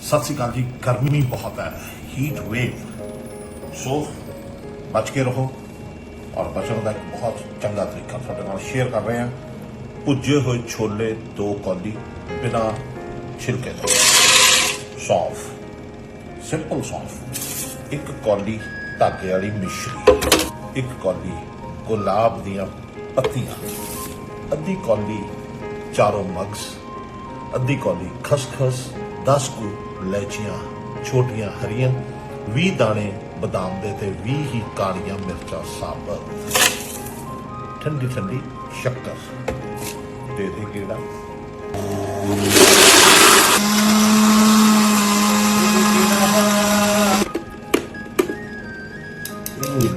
ਸਤਿ ਸ਼੍ਰੀ ਅਕਾਲ ਜੀ, ਗਰਮੀ ਬਹੁਤ ਹੈ। ਹੀਟ ਵੇਵ ਸੋ ਬਚ ਕੇ ਰਹੋ ਔਰ ਬਚਣ ਦਾ ਇੱਕ ਬਹੁਤ ਚੰਗਾ ਤਰੀਕਾ ਤੁਹਾਡੇ ਨਾਲ ਸ਼ੇਅਰ ਕਰ ਰਹੇ ਹਾਂ। ਪੁੱਜੇ ਹੋਏ ਛੋਲੇ ਦੋ ਕੌਲੀ ਬਿਨਾ ਛਿਲਕੇ ਤੋਂ। ਸੌਂਫ ਸਿੰਪਲ ਸੌਂਫ ਇੱਕ ਕੌਲੀ ਧਾਗੇ ਵਾਲੀ ਮਿਸ਼ਰੀ। ਇੱਕ ਕੌਲੀ ਗੁਲਾਬ ਦੀਆਂ ਪੱਤੀਆਂ। ਅੱਧੀ ਕੌਲੀ ਚਾਰੋਂ ਮਗਜ਼। ਅੱਧੀ ਕੌਲੀ ਖਸਖਸ 10 ਕੁ ਲੈਚੀਆਂ ਛੋਟੀਆਂ ਹਰੀਆਂ 20 ਦਾਣੇ ਬਦਾਮ ਦੇ ਤੇ 20 ਹੀ ਕਾਲੀਆਂ ਮਿਰਚਾਂ ਸਾਬਤ ਠੰਡੀ ਠੰਡੀ ਸ਼ੱਕਰ। ਦੇ ਦੇ ਕਿਹੜਾ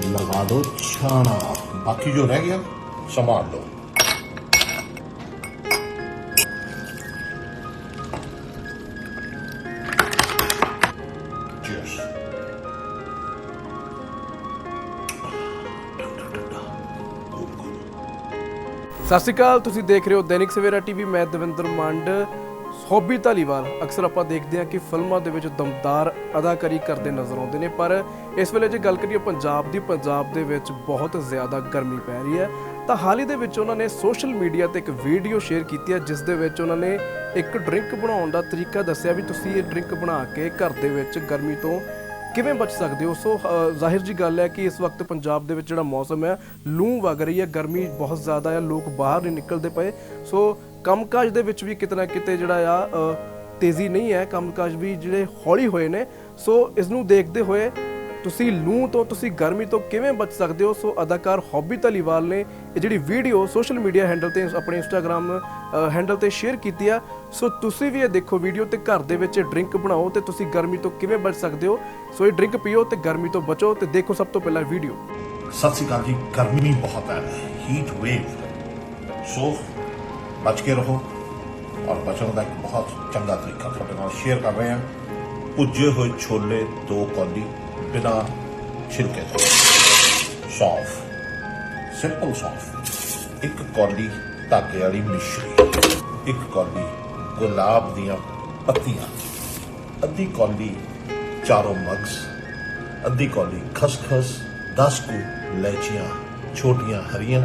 ਲਗਾ ਦੋ ਛਾਣਾ। ਬਾਕੀ ਜੋ ਰਹਿ ਗਿਆ, ਸੰਭਾਲ ਲਓ। Cheers. ਸਤਿ ਸ਼੍ਰੀ ਅਕਾਲ, ਤੁਸੀਂ ਦੇਖ ਰਹੇ ਹੋ ਦੈਨਿਕ ਸਵੇਰਾ ਟੀਵੀ ਮੈਂ ਦਵਿੰਦਰ ਮੰਡ। ਹੌਬੀ ਧਾਲੀਵਾਲ, ਅਕਸਰ ਆਪਾਂ ਦੇਖਦੇ ਹਾਂ ਕਿ ਫਿਲਮਾਂ ਦੇ ਵਿੱਚ ਦਮਦਾਰ ਅਦਾਕਾਰੀ ਕਰਦੇ ਨਜ਼ਰ ਆਉਂਦੇ ਨੇ, ਪਰ ਇਸ ਵੇਲੇ ਜੇ ਗੱਲ ਕਰੀਏ ਪੰਜਾਬ ਦੀ, ਪੰਜਾਬ ਦੇ ਵਿੱਚ ਬਹੁਤ ਜ਼ਿਆਦਾ ਗਰਮੀ ਪੈ ਰਹੀ ਹੈ। ਤਾਂ ਹਾਲ ਹੀ ਦੇ ਵਿੱਚ ਉਹਨਾਂ ਨੇ ਸੋਸ਼ਲ ਮੀਡੀਆ ਤੇ ਇੱਕ ਵੀਡੀਓ ਸ਼ੇਅਰ ਕੀਤੀ ਹੈ, ਜਿਸ ਦੇ ਵਿੱਚ ਉਹਨਾਂ ਨੇ ਇੱਕ ਡਰਿੰਕ ਬਣਾਉਣ ਦਾ ਤਰੀਕਾ ਦੱਸਿਆ ਵੀ ਤੁਸੀਂ ਇਹ ਡਰਿੰਕ ਬਣਾ ਕੇ ਘਰ ਦੇ ਵਿੱਚ ਗਰਮੀ ਤੋਂ ਕਿਵੇਂ ਬਚ ਸਕਦੇ ਹੋ। ਸੋ ਜ਼ਾਹਿਰ ਜੀ ਗੱਲ ਹੈ ਕਿ ਇਸ ਵਕਤ ਪੰਜਾਬ ਦੇ ਵਿੱਚ ਜਿਹੜਾ ਮੌਸਮ ਹੈ, ਲੂ ਵਗ ਰਹੀ ਹੈ, ਗਰਮੀ ਬਹੁਤ ਜ਼ਿਆਦਾ ਹੈ, ਲੋਕ ਬਾਹਰ ਨਹੀਂ ਨਿਕਲਦੇ ਪਏ। ਸੋ, ਕੰਮਕਾਜ ਦੇ ਵਿੱਚ ਵੀ ਕਿਤੇ ਨਾ ਕਿਤੇ ਜਿਹੜਾ ਆ ਤੇਜ਼ੀ ਨਹੀਂ ਹੈ, ਕੰਮਕਾਜ ਵੀ ਜਿਹੜੇ ਹੌਲੀ ਹੋਏ ਨੇ। ਸੋ, ਇਸ ਨੂੰ ਦੇਖਦੇ ਹੋਏ ਤੁਸੀਂ ਲੂ ਤੋਂ, ਤੁਸੀਂ ਗਰਮੀ ਤੋਂ ਕਿਵੇਂ ਬਚ ਸਕਦੇ ਹੋ? ਸੋ ਅਦਾਕਾਰ ਹੌਬੀ ਧਲੀਵਾਲ ਨੇ ਇਹ ਜਿਹੜੀ ਵੀਡੀਓ ਸੋਸ਼ਲ ਮੀਡੀਆ ਹੈਂਡਲ ਤੇ, ਆਪਣੇ ਇੰਸਟਾਗ੍ਰam ਹੈਂਡਲ ਤੇ ਸ਼ੇਅਰ ਕੀਤੀ ਆ। ਸੋ ਤੁਸੀਂ ਵੀ ਇਹ ਦੇਖੋ ਵੀਡੀਓ ਤੇ ਘਰ ਦੇ ਵਿੱਚ ਡਰਿੰਕ ਬਣਾਓ ਤੇ ਤੁਸੀਂ ਗਰਮੀ ਤੋਂ ਕਿਵੇਂ ਬਚ ਸਕਦੇ ਹੋ? ਸੋ ਇਹ ਡਰਿੰਕ ਪੀਓ ਤੇ ਗਰਮੀ ਤੋਂ ਬਚੋ ਤੇ ਦੇਖੋ ਸਭ ਤੋਂ ਪਹਿਲਾਂ ਵੀਡੀਓ। ਸਤਿ ਸ਼੍ਰੀ ਅਕਾਲ ਜੀ, ਗਰਮੀ ਬਹੁਤ ਹੈ। ਹੀਟ ਵੇਵ ਸੋ ਬਚ ਕੇ ਰਹੋ ਔਰ ਬਚਣ ਦਾ ਇੱਕ ਬਹੁਤ ਚੰਗਾ ਤਰੀਕਾ ਤੁਹਾਡੇ ਨਾਲ ਸ਼ੇਅਰ ਕਰ ਰਹੇ ਹਾਂ। ਪੁੱਜੇ ਹੋਏ ਛੋਲੇ ਦੋ ਕੌਲੀ। ਬਿਨਾ ਛਿਲਕੇ ਤੋਂ ਸੌਂਫ ਸਿੰਪਲ ਸੌਂਫ, ਇੱਕ ਕੌਲੀ ਧਾਗੇ ਵਾਲੀ ਮਿਸ਼ਰੀ, ਇੱਕ ਕੌਲੀ ਗੁਲਾਬ ਦੀਆਂ ਪੱਤੀਆਂ, ਅੱਧੀ ਕੌਲੀ ਚਾਰੋਂ ਮਗਜ਼, ਅੱਧੀ ਕੌਲੀ ਖਸਖਸ 10 ਕੁ ਲੈਚੀਆਂ ਛੋਟੀਆਂ ਹਰੀਆਂ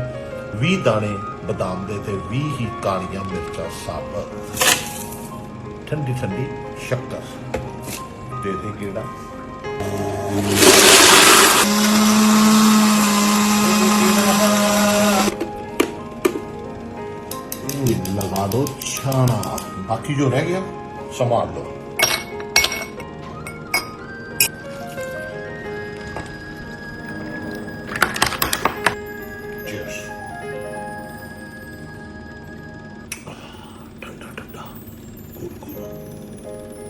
20 ਦਾਣੇ ਬਦਾਮ ਦੇ ਤੇ 20 ਹੀ ਕਾਲੀਆਂ ਮਿਰਚਾਂ ਸਾਬਤ। ਠੰਡੀ ਠੰਡੀ ਸ਼ੱਕਰ ਦੇ ਦੇ ਕਿਹੜਾ ਇਹ ਲਗਾ ਦੋ ਛਾਣਾ। ਬਾਕੀ ਜੋ ਰਹਿ ਗਿਆ ਸੰਭਾਲ